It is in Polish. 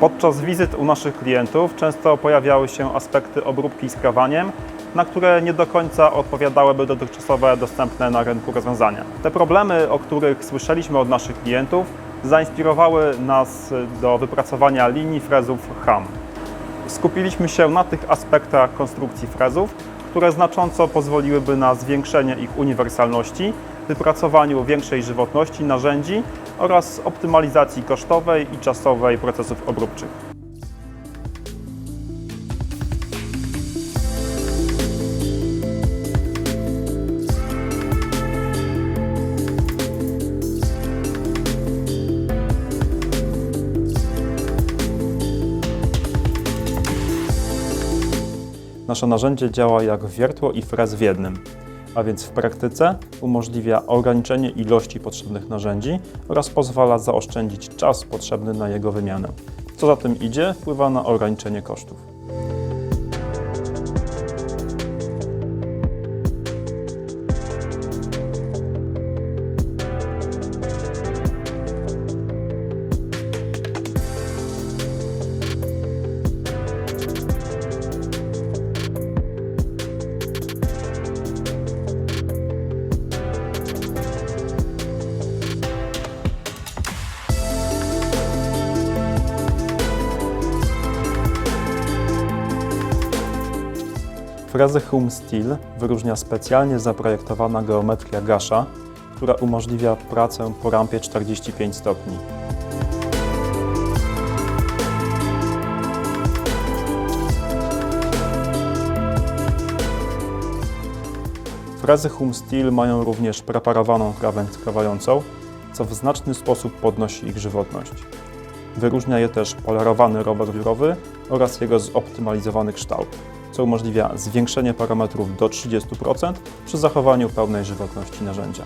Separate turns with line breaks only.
Podczas wizyt u naszych klientów często pojawiały się aspekty obróbki skrawaniem, na które nie do końca odpowiadałyby dotychczasowe dostępne na rynku rozwiązania. Te problemy, o których słyszeliśmy od naszych klientów, zainspirowały nas do wypracowania linii frezów HAM. Skupiliśmy się na tych aspektach konstrukcji frezów, które znacząco pozwoliłyby na zwiększenie ich uniwersalności, wypracowaniu większej żywotności narzędzi oraz optymalizacji kosztowej i czasowej procesów obróbczych. Nasze narzędzie działa jak wiertło i frez w jednym, a więc w praktyce umożliwia ograniczenie ilości potrzebnych narzędzi oraz pozwala zaoszczędzić czas potrzebny na jego wymianę. Co za tym idzie, wpływa na ograniczenie kosztów. Frezy Hum Steel wyróżnia specjalnie zaprojektowana geometria Gasza, która umożliwia pracę po rampie 45 stopni. Frezy Hum Steel mają również preparowaną krawędź skrawającą, co w znaczny sposób podnosi ich żywotność. Wyróżnia je też polerowany robot wiórowy oraz jego zoptymalizowany kształt, co umożliwia zwiększenie parametrów do 30% przy zachowaniu pełnej żywotności narzędzia.